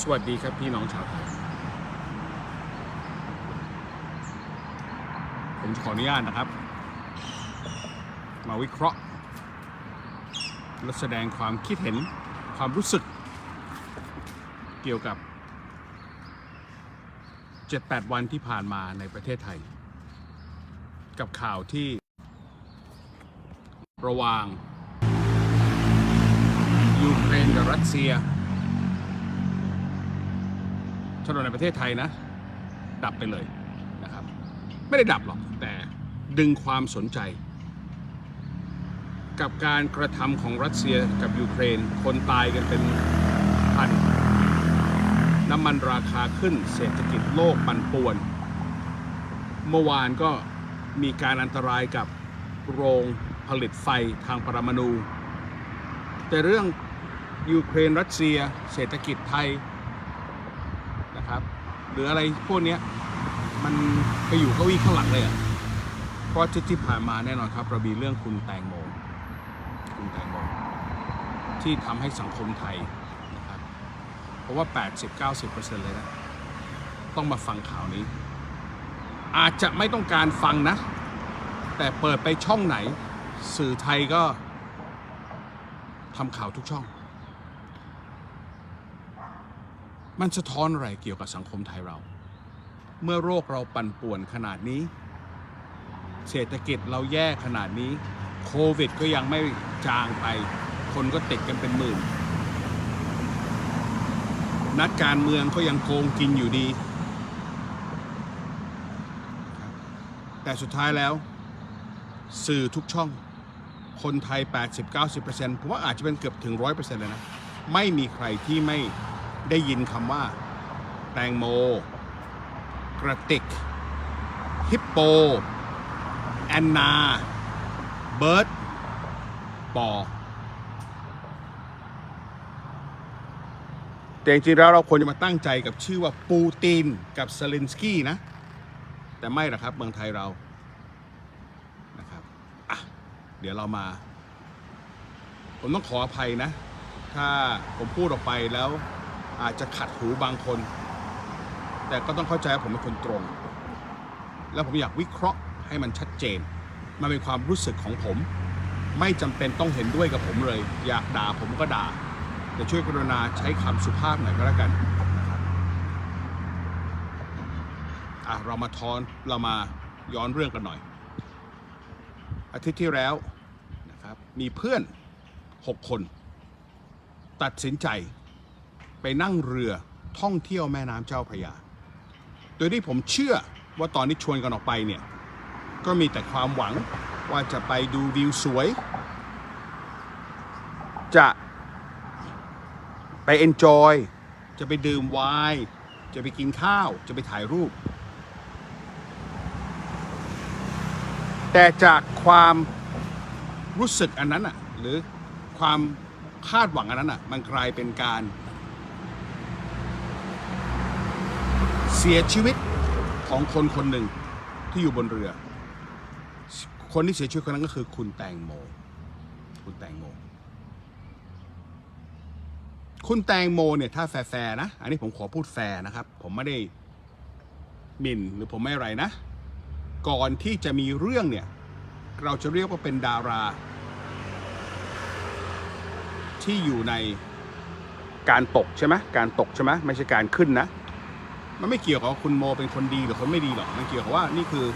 สวัสดีครับพี่น้องชาวไทยผมขออนุญาตนะครับ มาวิเคราะห์และแสดงความคิดเห็นความรู้สึก เกี่ยวกับ 7-8 วันที่ผ่านมาในประเทศไทย กับข่าวที่ ระหว่างยูเครนกับรัสเซีย ถนนในประเทศไทยนะ ดับไปเลยนะครับ ไม่ได้ดับหรอกแต่ดึงความสนใจ กับการกระทำของรัสเซียกับยูเครน คนตายกันเป็นพันน้ำมันราคาขึ้นเศรษฐกิจโลกปั่นป่วน เมื่อวานก็มีการอันตรายกับโรงผลิตไฟทางปรมาณูแต่เรื่องยูเครนรัสเซีย เศรษฐกิจไทย หรืออะไรพวกเนี้ยมันไปอยู่เก้าอี้ข้างหลังเลยอะ่ะเพราะที่ที่ผ่านมาแน่นอนครับเรามีเรื่องคุณแตงโมคุณแตงโมที่ทำให้สังคมไทยนะครับเพราะว่า 80-90%เลยนะ ต้องมาฟังข่าวนี้ อาจจะไม่ต้องการฟังนะ แต่เปิดไปช่องไหน สื่อไทยก็ทำข่าวทุกช่อง มันสะท้อนอะไรเกี่ยวกับสังคมไทยเรา เมื่อโรคเราปั่นป่วนขนาดนี้ เศรษฐกิจเราแย่ขนาดนี้ โควิดก็ยังไม่จางไป คนก็ติดกันเป็นหมื่น นักการเมืองก็ยังโกงกินอยู่ดี แต่สุดท้ายแล้ว สื่อทุกช่อง คนไทย 80-90%ผมว่าอาจจะเป็นเกือบถึง 100%เลยนะ ไม่มีใครที่ไม่ ได้ยินคำว่า แตงโม กระติก ฮิปโป แอนนา เบิร์ตปอแต่จริงๆแล้วเราควรจะมาตั้งใจกับชื่อว่าปูตินกับเซเลนสกี้นะ แต่ไม่หรอกครับเมืองไทยเรานะครับอะเดี๋ยวเรามา ผมต้องขออภัยนะ ถ้าผมพูดออกไปแล้ว อาจจะขัดหูบางคน แต่ก็ต้องเข้าใจว่าผมเป็นคนตรง แล้วผมอยากวิเคราะห์ให้มันชัดเจน มันเป็นความรู้สึกของผม ไม่จำเป็นต้องเห็นด้วยกับผมเลย อยากด่าผมก็ด่า แต่ช่วยกรุณาใช้คำสุภาพหน่อยก็แล้วกันอะเรามาทอนเรามาย้อนเรื่องกันหน่อย อาทิตย์ที่แล้วนะครับมีเพื่อน 6 คน ตัดสินใจ ไปนั่งเรือท่องเที่ยวแม่น้ำเจ้าพระยา โดยที่ผมเชื่อว่าตอนนี้ชวนกันออกไปเนี่ย ก็มีแต่ความหวังว่าจะไปดูวิวสวย จะไปเอนจอย จะไปดื่มไวน์จะไปกินข้าว จะไปถ่ายรูป แต่จากความรู้สึกอันนั้นอะ หรือความคาดหวังอันนั้นอะ มันกลายเป็นการ เสียชีวิตของคนคนหนึ่งที่อยู่บนเรือ คนที่เสียชีวิตคนนั้นก็คือคุณแตงโม คุณแตงโม คุณแตงโมเนี่ยถ้าแฟร์นะ อันนี้ผมขอพูดแฟร์นะครับ ผมไม่ได้หมิ่นหรือผมไม่อะไรนะ ก่อนที่จะมีเรื่องเนี่ย เราจะเรียกว่าเป็นดารา ที่อยู่ในการตกใช่ไหมการตกใช่ไหมไม่ใช่การขึ้นนะ มันไม่เกี่ยวกับคุณโมเป็นคนดีหรือคนไม่ดีหรอก มันเกี่ยวกับว่านี่คือ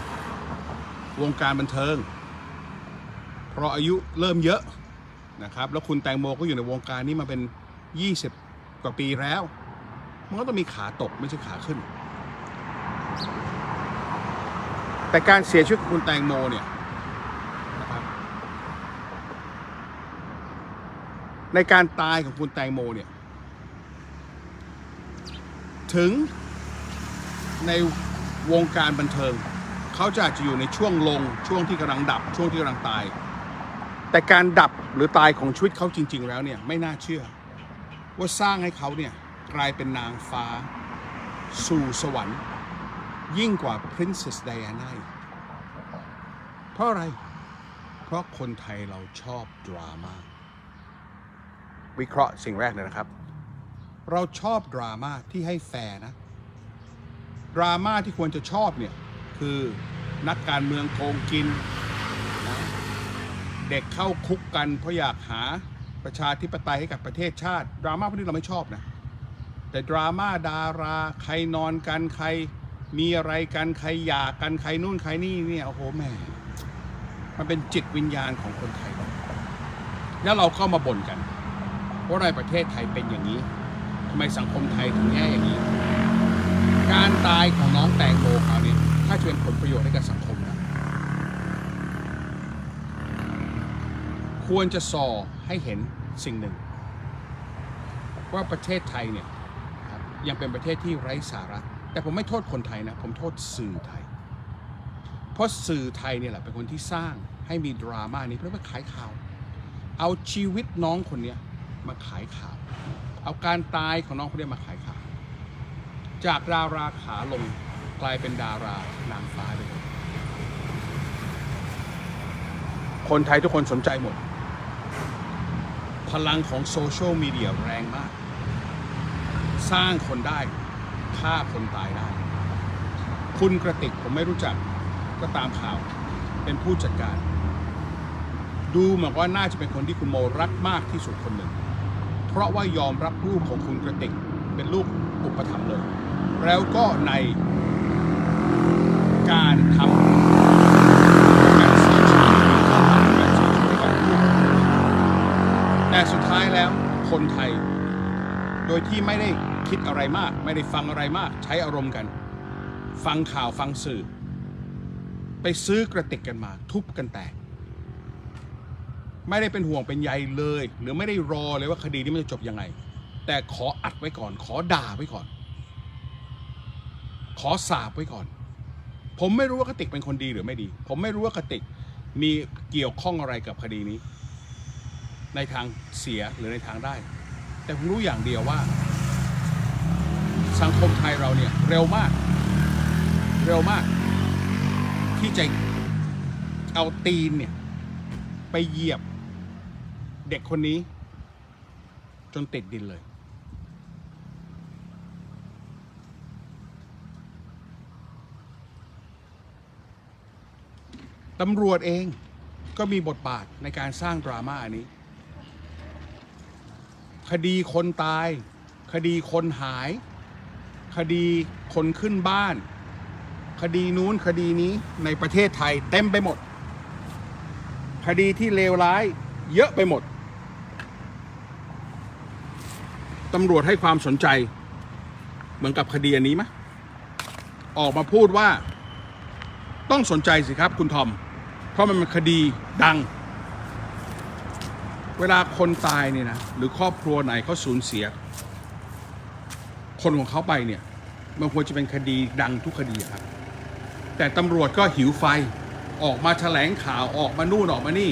วงการบันเทิง เพราะอายุเริ่มเยอะนะครับ แล้วคุณแตงโมก็อยู่ในวงการนี้มาเป็น 20 กว่าปีแล้ว มันก็ต้องมีขาตกไม่ใช่ขาขึ้น แต่การเสียชีวิตของคุณแตงโมเนี่ยนะครับในการตายของคุณแตงโมเนี่ยถึง ในวงการบันเทิง เขาจะอาจจะอยู่ในช่วงลงช่วงที่กำลังดับช่วงที่กำลังตาย แต่การดับหรือตายของชีวิตเขาจริง ๆ แล้วเนี่ยไม่น่าเชื่อ ว่าสร้างให้เขาเนี่ยกลายเป็นนางฟ้า สู่สวรรค์ ยิ่งกว่า Princess Diana อีกเพราะอะไร เพราะคนไทยเราชอบดราม่าวิเคราะห์สิ่งแรกเลยนะครับ เราชอบดราม่าที่ให้แฟร์นะ ดราม่าที่ควรจะชอบเนี่ยคือนักการเมืองโกงกิน เด็กเข้าคุกกันเพราะอยากหาประชาธิปไตยให้กับประเทศชาติ ดราม่าพวกนี้เราไม่ชอบนะ แต่ดราม่าดาราใครนอนกันใครมีอะไรกันใครหย่ากกันใครนู่นใครนี่เนี่ยโอ้โหแม่มันเป็นจิตวิญญาณของคนไทยแล้วเราก็มาบ่นกันว่าในประเทศไทยเป็นอย่างนี้ทำไมสังคมไทยถึงแย่อย่างนี้ การตายของน้องแตงโมคราวนี้ถ้าจะเป็นผลประโยชน์ให้กับสังคมนะควรจะส่อให้เห็นสิ่งหนึ่ง ว่าประเทศไทยเนี่ยยังเป็นประเทศที่ไร้สาระ แต่ผมไม่โทษคนไทยนะ ผมโทษสื่อไทย เพราะสื่อไทยเนี่ยแหละเป็นคนที่สร้างให้มีดราม่านี้เพื่อมาขายข่าว เอาชีวิตน้องคนนี้มาขายข่าว เอาการตายของน้องคนนี้มาขายข่าว จากดาราขาลงกลายเป็นดารานางฟ้าไปเลยคนไทยทุกคนสนใจหมด พลังของโซเชียลมีเดียแรงมาก สร้างคนได้ฆ่าคนตายได้ คุณกระติกผมไม่รู้จักก็ตามข่าว เป็นผู้จัดการ ดูเหมือนว่าน่าจะเป็นคนที่คุณโมรักมากที่สุดคนหนึ่ง เพราะว่ายอมรับลูกของคุณกระติกเป็นลูกอุปถัมภ์เลย แล้วก็ในการทำการเสียชีวิตการเสียชีวิตของลูกแต่สุดท้ายแล้วคนไทย โดยที่ไม่ได้คิดอะไรมาก ไม่ได้ฟังอะไรมาก ใช้อารมณ์กัน ฟังข่าวฟังสื่อ ไปซื้อกระติกกันมา ทุบกันแตกไม่ได้เป็นห่วงเป็นใยเลย หรือไม่ได้รอเลยว่าคดีนี้มันจะจบยังไง แต่ขออัดไว้ก่อน ขอด่าไว้ก่อน ขอสาบไว้ก่อน ผมไม่รู้ว่ากติกเป็นคนดีหรือไม่ดี ผมไม่รู้ว่ากติกมีเกี่ยวข้องอะไรกับคดีนี้ ในทางเสียหรือในทางได้ แต่ผมรู้อย่างเดียวว่า สังคมไทยเราเนี่ยเร็วมาก เร็วมาก ที่จะเอาตีนเนี่ยไปเหยียบเด็กคนนี้ จนติดดินเลย ตำรวจเองก็มีบทบาทในการสร้างดราม่าอันนี้ คดีคนตาย คดีคนหาย คดีคนขึ้นบ้าน คดีนู้นคดีนี้ในประเทศไทยเต็มไปหมด คดีที่เลวร้ายเยอะไปหมดตำรวจให้ความสนใจ เหมือนกับคดีอันนี้ไหมออกมาพูดว่า ต้องสนใจสิครับคุณทอม เพราะมันเป็นคดีดัง เวลาคนตายเนี่ยนะหรือครอบครัวไหนเขาสูญเสีย คนของเขาไปเนี่ยมันควรจะเป็นคดีดังทุกคดีครับ แต่ตำรวจก็หิวไฟออกมาแถลงข่าวออกมานู่นออกมานี่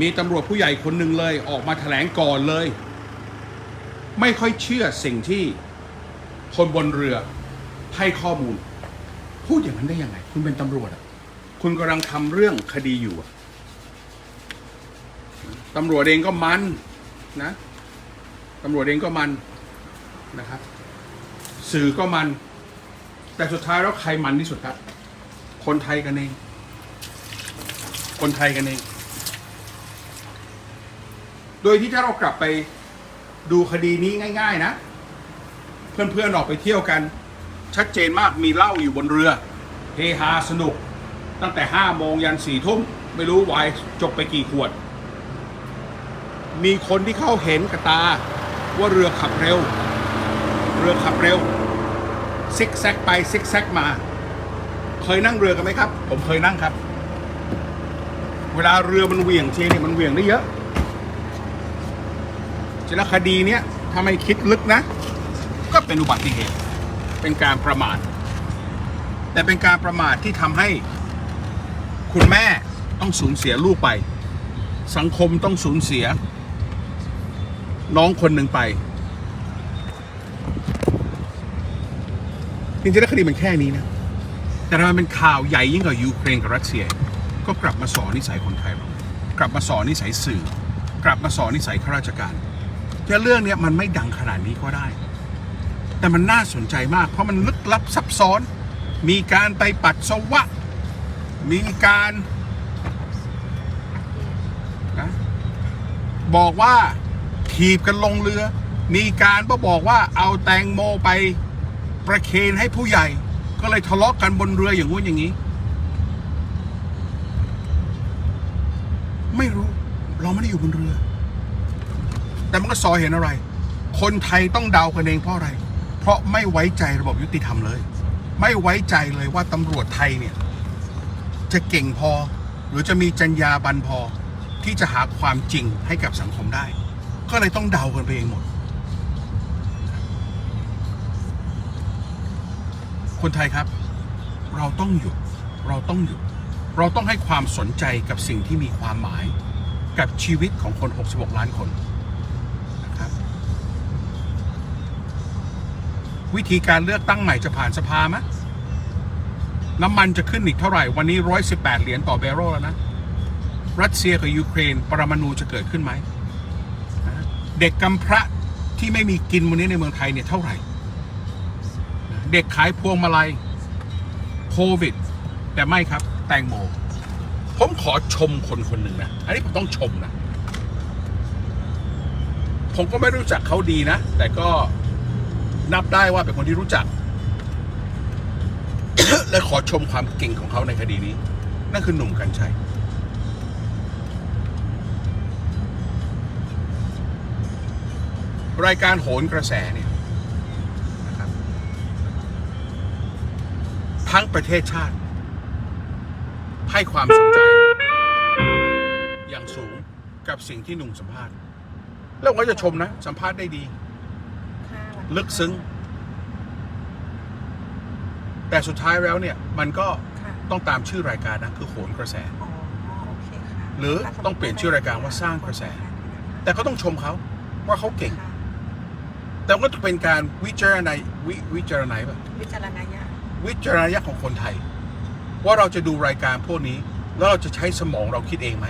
มีตำรวจผู้ใหญ่คนหนึ่งเลย ออกมาแถลงก่อนเลย ไม่ค่อยเชื่อสิ่งที่คนบนเรือให้ข้อมูล พูดอย่างนั้นได้ยังไง คุณเป็นตำรวจอะ คุณกำลังทำเรื่องคดีอยู่ตำรวจเองก็มันนะตำรวจเองก็มันนะครับ สื่อก็มัน แต่สุดท้ายแล้วใครมันที่สุดครับ คนไทยกันเอง คนไทยกันเอง โดยที่ถ้าเรากลับไปดูคดีนี้ง่าย ๆ นะ เพื่อนๆออกไปเที่ยวกัน ชัดเจนมากมีเหล้าอยู่บนเรือเฮฮาสนุก ตั้งแต่ห้าโมงยันสี่ทุ่มไม่รู้วายจบไปกี่ขวด มีคนที่เข้าเห็นกับตาว่าเรือขับเร็ว เรือขับเร็ว ซิกแซกไปซิกแซกมา เคยนั่งเรือกันไหมครับ ผมเคยนั่งครับ เวลาเรือมันเหวี่ยงทีเนี่ยมันเหวี่ยงได้เยอะฉะนั้นคดีเนี้ยถ้าไม่คิดลึกนะ ก็เป็นอุบัติเหตุ เป็นการประมาท แต่เป็นการประมาทที่ทำให้ คุณแม่ต้องสูญเสียลูกไป สังคมต้องสูญเสีย น้องคนหนึ่งไปจริงๆแล้วคดีมันแค่นี้นะ แต่ทำไมเป็นข่าวใหญ่ยิ่งกว่ายูเครนกับรัสเซีย ก็กลับมาสอนนิสัยคนไทยเรากลับมาสอนนิสัยสื่อ กลับมาสอนนิสัยข้าราชการจะเรื่องเนี้ยมันไม่ดังขนาดนี้ก็ได้ แต่มันน่าสนใจมาก เพราะมันลึกลับซับซ้อน มีการไปปัสสวะ มีการนะบอกว่าถีบกันลงเรือ มีการก็บอกว่าเอาแตงโมไปประเคนให้ผู้ใหญ่ ก็เลยทะเลาะกันบนเรืออย่างงู้นอย่างนี้ ไม่รู้เราไม่ได้อยู่บนเรือ แต่มันก็สอเห็นอะไร คนไทยต้องเดากันเองเพราะอะไร เพราะไม่ไว้ใจระบบยุติธรรมเลย ไม่ไว้ใจเลยว่าตำรวจไทยเนี่ย จะเก่งพอ หรือจะมีจรรยาบรรพอที่จะหาความจริงให้กับสังคมได้ ก็เลยต้องเดากันไปเองหมด คนไทยครับ เราต้องหยุด เราต้องหยุด เราต้องให้ความสนใจกับสิ่งที่มีความหมายกับชีวิตของคน 66 ล้านคนนะครับ วิธีการเลือกตั้งใหม่จะผ่านสภาไหม น้ำมันจะขึ้นอีกเท่าไหร่ วันนี้ 118 เหรียญต่อเบโรลแล้วนะ รัสเซียกับยูเครนปรมาณูจะเกิดขึ้นไหม เด็กกำพร้าที่ไม่มีกินวันนี้ในเมืองไทยเนี่ยเท่าไหร่ เด็กขายพวงมาลัยโควิด แต่ไม่ครับ แตงโม ผมขอชมคนคนหนึ่งนะ อันนี้ผมต้องชมนะ ผมก็ไม่รู้จักเขาดีนะ แต่ก็นับได้ว่าเป็นคนที่รู้จัก และขอชมความเก่งของเขาในคดีนี้ นั่นคือหนุ่มกัญชัย รายการโหนกระแสเนี่ยนะครับทั้งประเทศชาติ ให้ความสนใจ อย่างสูงกับสิ่งที่หนุ่มสัมภาษณ์ แล้วผมก็จะชมนะ สัมภาษณ์ได้ดี ลึกซึ้ง แต่สุดท้ายแล้วเนี่ยมันก็ค่ะต้องตามชื่อรายการนะคือโหนกระแส อ๋อโอเคค่ะหรือต้องเปลี่ยนชื่อรายการว่าสร้างกระแส แต่ก็ต้องชมเขาว่าเขาเก่ง ค่ะแต่ก็ต้องเป็นการวิจารณาวิวิจารณาป่ะวิจารณญาณวิจารณญาณของคนไทย ว่าเราจะดูรายการพวกนี้ แล้วเราจะใช้สมองเราคิดเองไหม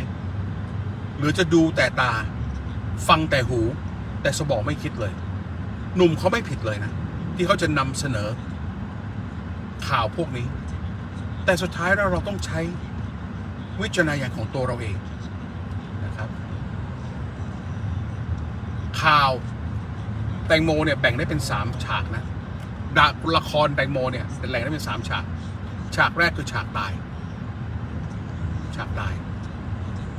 หรือจะดูแต่ตา ฟังแต่หู แต่สมองไม่คิดเลย หนุ่มเขาไม่ผิดเลยนะ ที่เขาจะนำเสนอ ข่าวพวกนี้ แต่สุดท้ายแล้วเราต้องใช้วิจารณญาณของตัวเราเองนะครับ ข่าวแตงโมเนี่ยแบ่งได้เป็นสามฉากนะดาละครแตงโมเนี่ยเป็นแหล่งได้เป็นสามฉาก ฉากแรกคือฉากตาย ฉากตาย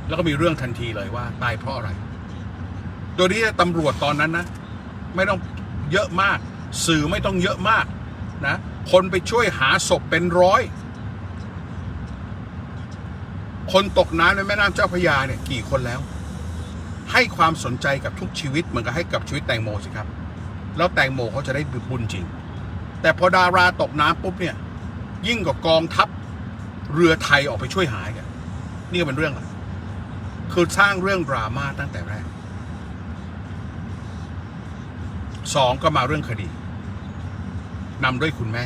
แล้วก็มีเรื่องทันทีเลยว่าตายเพราะอะไร โดยที่ตำรวจตอนนั้นนะ ไม่ต้องเยอะมาก สื่อไม่ต้องเยอะมาก นะคนไปช่วยหาศพเป็นร้อย คนตกน้ำในแม่น้ำเจ้าพระยาเนี่ยกี่คนแล้ว ให้ความสนใจกับทุกชีวิตเหมือนกับให้กับชีวิตแตงโมสิครับ แล้วแตงโมเขาจะได้บุญจริง แต่พอดาราตกน้ำปุ๊บเนี่ยยิ่งกว่ากองทัพเรือไทยออกไปช่วยหายกันนี่ก็เป็นเรื่องอะไรคือสร้างเรื่องดราม่าตั้งแต่แรกสองก็มาเรื่องคดี นำด้วยคุณแม่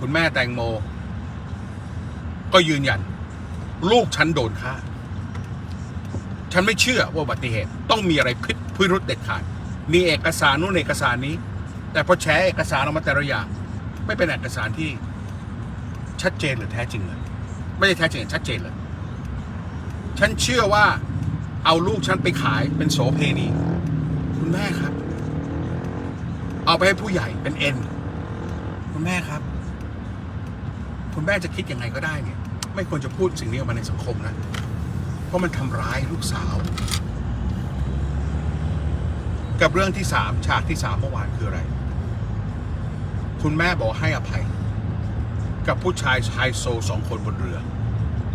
คุณแม่แตงโม ก็ยืนยัน ลูกฉันโดนฆ่า ฉันไม่เชื่อว่าอุบัติเหตุ ต้องมีอะไรพิษพิรุษเด็ดขาด มีเอกสารนู่นเอกสารนี้ แต่พอแชร์เอกสารออกมาแต่ละอย่างไม่เป็นเอกสารที่ชัดเจนหรือแท้จริงเลย ไม่ใช่แท้จริงชัดเจนเลย ฉันเชื่อว่าเอาลูกฉันไปขายเป็นโสเพณี คุณแม่ครับ เอาไปให้ผู้ใหญ่เป็นเอ็นคุณแม่ครับ คุณแม่จะคิดยังไงก็ได้เนี่ย ไม่ควรจะพูดสิ่งนี้ออกมาในสังคมนะ เพราะมันทำร้ายลูกสาว กับเรื่องที่สามฉากที่สามเมื่อวานคืออะไร คุณแม่บอกให้อภัย กับผู้ชายชายโซสองคนบนเรือ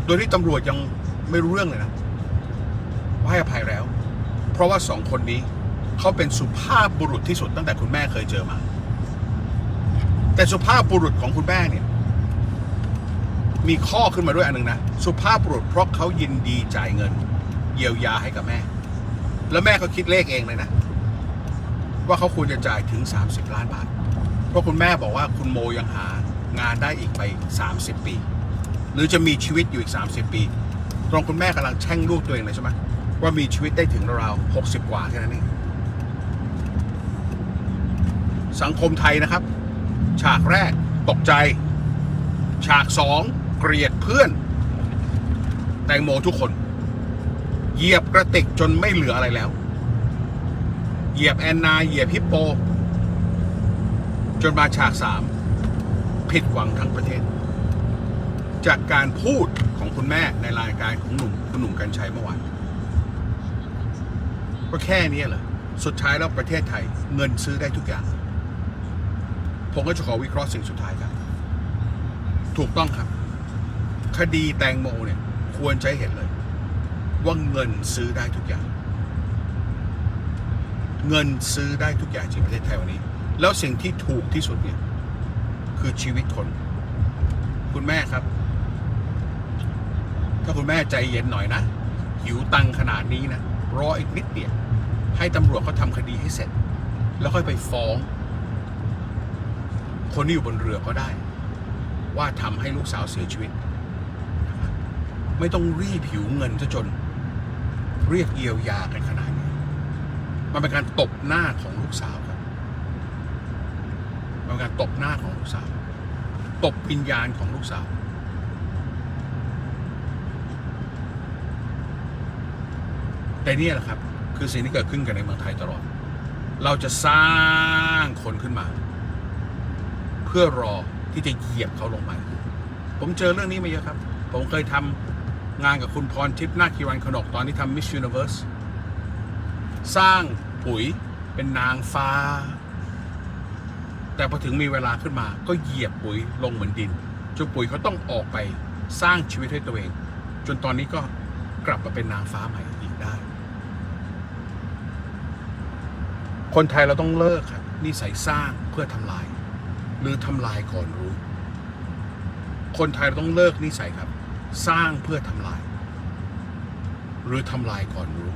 โดยที่ตำรวจยังไม่รู้เรื่องเลยนะว่าให้อภัยแล้ว เพราะว่าสองคนนี้ เขาเป็นสุภาพบุรุษที่สุดตั้งแต่คุณแม่เคยเจอมา แต่สุภาพบุรุษของคุณแม่เนี่ย มีข้อขึ้นมาด้วยอันหนึ่งนะ สุภาพบุรุษเพราะเขายินดีจ่ายเงิน เยียวยาให้กับแม่ แล้วแม่เขาคิดเลขเองเลยนะ ว่าเขาควรจะจ่ายถึง 30 ล้านบาท เพราะคุณแม่บอกว่าคุณโมยังหางานได้อีกไป 30 ปี หรือจะมีชีวิตอยู่อีก 30 ปี ตรงคุณแม่กำลังแช่งลูกตัวเองเลยใช่ไหมว่ามีชีวิตได้ถึงราวๆ60 กว่าแค่นั้นเอง สังคมไทยนะครับ ฉากแรกตกใจ ฉากสองเกลียดเพื่อน แตงโมทุกคน เหยียบกระติกจนไม่เหลืออะไรแล้ว เหยียบแอนนา เหยียบฮิปโป จนมาฉากสามผิดหวังทั้งประเทศ จากการพูดของคุณแม่ในรายการของหนุ่มคุณหนุ่มกัญชัยเมื่อวานก็แค่นี้เหรอสุดท้ายแล้วประเทศไทยเงินซื้อได้ทุกอย่าง ผมก็จะขอวิเคราะห์สิ่งสุดท้ายครับ ถูกต้องครับ คดีแตงโมเนี่ย ควรให้เห็นเลย ว่าเงินซื้อได้ทุกอย่าง เงินซื้อได้ทุกอย่างที่ประเทศไทยวันนี้ แล้วสิ่งที่ถูกที่สุดเนี่ย คือชีวิตคน คุณแม่ครับ ถ้าคุณแม่ใจเย็นหน่อยนะ หิวตังขนาดนี้นะ รออีกนิดเดียวให้ตำรวจเขาทำคดีให้เสร็จ แล้วค่อยไปฟ้อง คนที่อยู่บนเรือก็ได้ ว่าทำให้ลูกสาวเสียชีวิต ไม่ต้องรีบหิวเงินซะจน เรียกเยียวยากันขนาดนี้มันเป็นการตบหน้าของลูกสาวครับมันเป็นการตบหน้าของลูกสาว ตบวิญญาณของลูกสาวแต่นี่แหละครับ คือสิ่งที่เกิดขึ้นกันในเมืองไทยตลอด เราจะสร้างคนขึ้นมา พื่อรอที่จะเหยียบเขาลงไป ผมเจอเรื่องนี้มาเยอะครับ ผมเคยทำงานกับคุณพรทิพย์นาคีวันขนกตอนที่ทำ Miss Universe สร้างปุ๋ยเป็นนางฟ้า แต่พอถึงมีเวลาขึ้นมา ก็เหยียบปุ๋ยลงเหมือนดินจนปุ๋ยเขาต้องออกไปสร้างชีวิตให้ตัวเอง จนตอนนี้ก็กลับมาเป็นนางฟ้าใหม่อีกได้ คนไทยเราต้องเลิกครับนิสัยสร้างเพื่อทำลาย หรือทำลายก่อนรู้ คนไทยเราต้องเลิกนิสัยครับ สร้างเพื่อทำลาย หรือทำลายก่อนรู้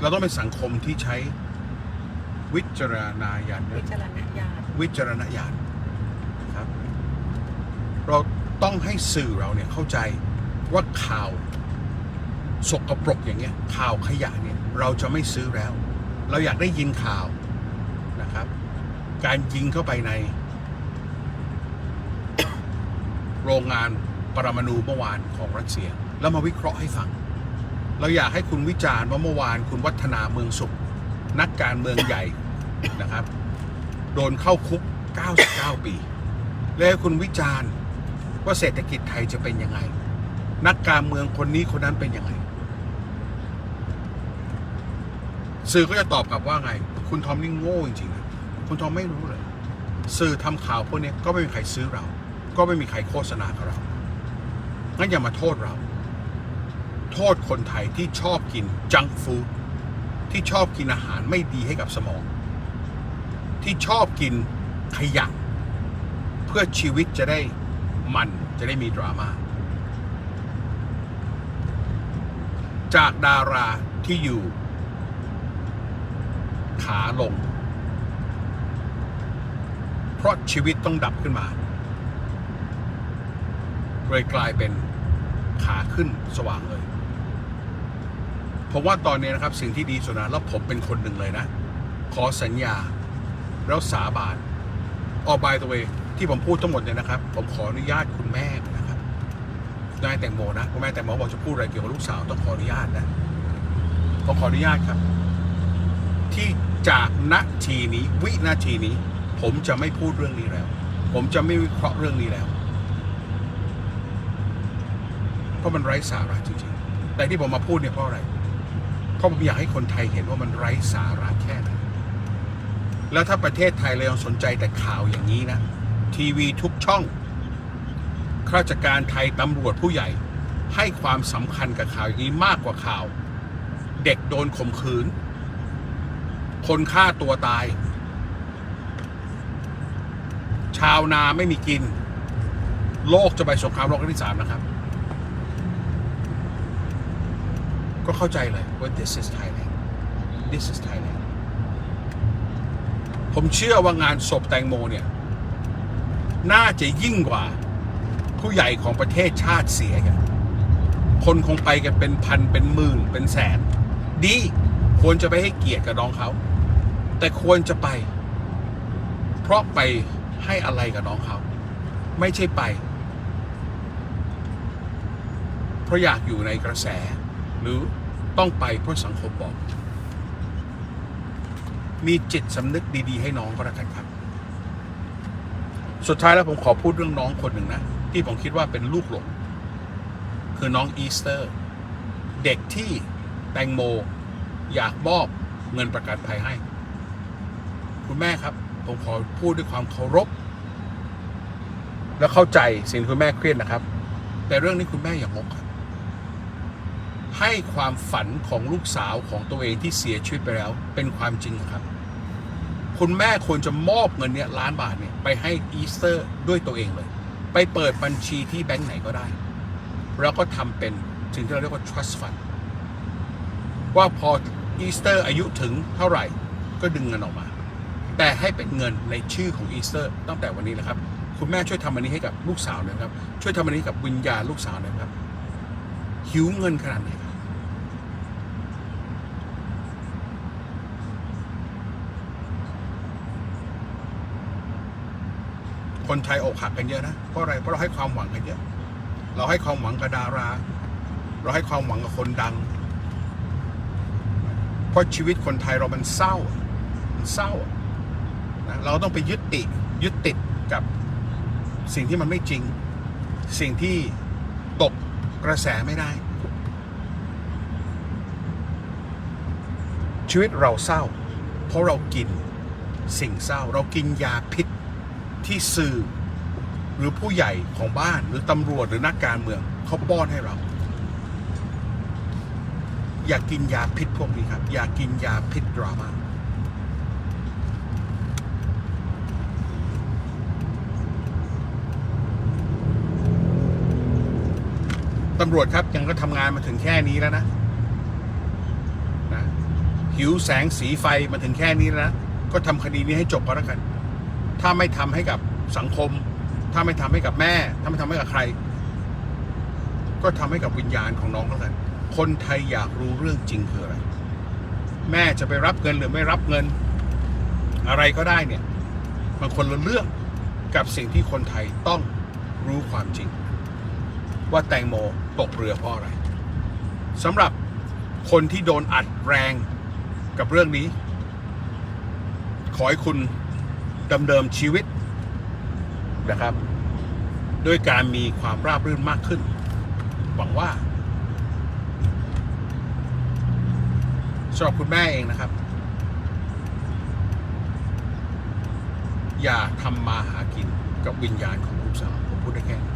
เราต้องเป็นสังคมที่ใช้วิจารณญาณวิจารณญาณวิจารณญาณครับ เราต้องให้สื่อเราเนี่ยเข้าใจว่าข่าวสกปรกอย่างเงี้ยข่าวขยะเนี่ยเราจะไม่ซื้อแล้ว เราอยากได้ยินข่าวนะครับ การยิงเข้าไปใน โรงงานปรมาณูเมื่อวานของรัสเซีย แล้วมาวิเคราะห์ให้ฟัง เราอยากให้คุณวิจารณ์ว่าเมื่อวานคุณวัฒนาเมืองสุข นักการเมืองใหญ่นะครับ โดนเข้าคุก 99 ปี แล้วคุณวิจารณ์ว่าเศรษฐกิจไทยจะเป็นยังไง นักการเมืองคนนี้คนนั้นเป็นยังไงสื่อก็จะตอบกลับว่าไง คุณทอมนี่โง่จริงๆนะ คุณทอมไม่รู้เลย สื่อทำข่าวพวกนี้ก็ไม่มีใครซื้อเรา ก็ไม่มีใครโฆษณากับเรา งั้นอย่ามาโทษเรา โทษคนไทยที่ชอบกินจังฟู้ด ที่ชอบกินอาหารไม่ดีให้กับสมอง ที่ชอบกินขยะ เพื่อชีวิตจะได้มันจะได้มีดราม่า จากดาราที่อยู่ขาลง ราะชีวิตต้องดับขึ้นมาเลยกลายเป็นขาขึ้นสว่างเลยผมว่าตอนนี้นะครับสิ่งที่ดีสุดนะแล้วผมเป็นคนหนึ่งเลยนะ ขอสัญญาแล้วสาบานออบายตัวเองที่ผมพูดทั้งหมดเนี่ยนะครับ ผมขออนุญาตคุณแม่นะครับนายแตงโมนะคุณแม่แตงโมบอกจะพูดอะไรเกี่ยวกับลูกสาวต้องขออนุญาตนะผมขออนุญาตครับ ที่จากณทีนี้วินาทีนี้ ผมจะไม่พูดเรื่องนี้แล้ว ผมจะไม่วิเคราะห์เรื่องนี้แล้ว เพราะมันไร้สาระจริงๆ แต่ที่ผมมาพูดเนี่ยเพราะอะไร เพราะผมอยากให้คนไทยเห็นว่ามันไร้สาระแค่ไหน แล้วถ้าประเทศไทยเรายังสนใจแต่ข่าวอย่างนี้นะ ทีวีทุกช่อง ข้าราชการไทยตำรวจผู้ใหญ่ ให้ความสำคัญกับข่าวอย่างนี้มากกว่าข่าว เด็กโดนข่มขืน คนฆ่าตัวตาย ชาวนาไม่มีกิน โลกจะไปสงครามโลกครั้งที่สามนะครับ ก็เข้าใจเลยว่า this is Thailand this is Thailand ผมเชื่อว่างานศพแตงโมเนี่ย น่าจะยิ่งกว่า ผู้ใหญ่ของประเทศชาติเสียกันคนคงไปกันเป็นพันเป็นหมื่นเป็นแสน ดีควรจะไปให้เกียรติกับน้องเขา แต่ควรจะไป เพราะไป ให้อะไรกับน้องเขา ไม่ใช่ไป เพราะอยากอยู่ในกระแส หรือต้องไปเพราะสังคมบอก มีจิตสำนึกดี ๆ ให้น้องก็แล้วกันครับ สุดท้ายแล้วผมขอพูดเรื่องน้องคนหนึ่งนะ ที่ผมคิดว่าเป็นลูกหลงคือน้องอีสเตอร์ เด็กที่แตงโมอยากมอบเงินประกันภัยให้ คุณแม่ครับ ผมขอพูดด้วยความเคารพ และเข้าใจสิ่งคุณแม่เครียดนะครับ แต่เรื่องนี้คุณแม่อย่างงกครับให้ความฝันของลูกสาวของตัวเองที่เสียชีวิตไปแล้ว เป็นความจริงครับ คุณแม่ควรจะมอบเงินเนี่ยล้านบาทเนี่ยไปให้อีสเตอร์ด้วยตัวเองเลย ไปเปิดบัญชีที่แบงก์ไหนก็ได้ แล้วก็ทำเป็นสิ่งที่เราเรียกว่า trust fund ว่าพออีสเตอร์อายุถึงเท่าไหร่ก็ดึงเงินออกมา แต่ให้เป็นเงินในชื่อของอีสเตอร์ ตั้งแต่วันนี้นะครับ คุณแม่ช่วยทำอันนี้ให้กับลูกสาวหน่อยครับ ช่วยทำอันนี้กับวิญญาณลูกสาวหน่อยครับ หิวเงินขนาดไหนครับคนไทยอกหักกันเยอะนะ เพราะอะไร เพราะเราให้ความหวังกันเยอะ เราให้ความหวังกับดารา เราให้ความหวังกับคนดัง เพราะชีวิตคนไทยเรามันเศร้า มันเศร้า นะเราต้องไปยึดติดยึดติดกับสิ่งที่มันไม่จริง สิ่งที่ตกกระแสไม่ได้ ชีวิตเราเศร้า เพราะเรากินสิ่งเศร้า เรากินยาพิษที่สื่อหรือผู้ใหญ่ของบ้านหรือตำรวจหรือนักการเมืองเขาป้อนให้เรา อย่ากกินยาพิษพวกนี้ครับ อย่ากกินยาพิษดราม่า ตำรวจครับยังก็ทำงานมาถึงแค่นี้แล้วนะนะ หิวแสงสีไฟมาถึงแค่นี้แล้วนะก็ทำคดีนี้ให้จบก็แล้วกัน ถ้าไม่ทำให้กับสังคม ถ้าไม่ทำให้กับแม่ ถ้าไม่ทำให้กับใคร ก็ทำให้กับวิญญาณของน้องแล้วกันคนไทยอยากรู้เรื่องจริงคืออะไร แม่จะไปรับเงินหรือไม่รับเงิน อะไรก็ได้เนี่ยมันคนละเรื่องกับสิ่งที่คนไทยต้องรู้ความจริง ว่าแตงโมตกเรือเพราะอะไรสำหรับคนที่โดนอัดแรงกับเรื่องนี้ ขอให้คุณดำเนินชีวิตนะครับ ด้วยการมีความราบรื่นมากขึ้น หวังว่าสำหรับคุณแม่เองนะครับ อย่าทำมาหากินกับวิญญาณของลูกสาวผมพูดได้แค่นี้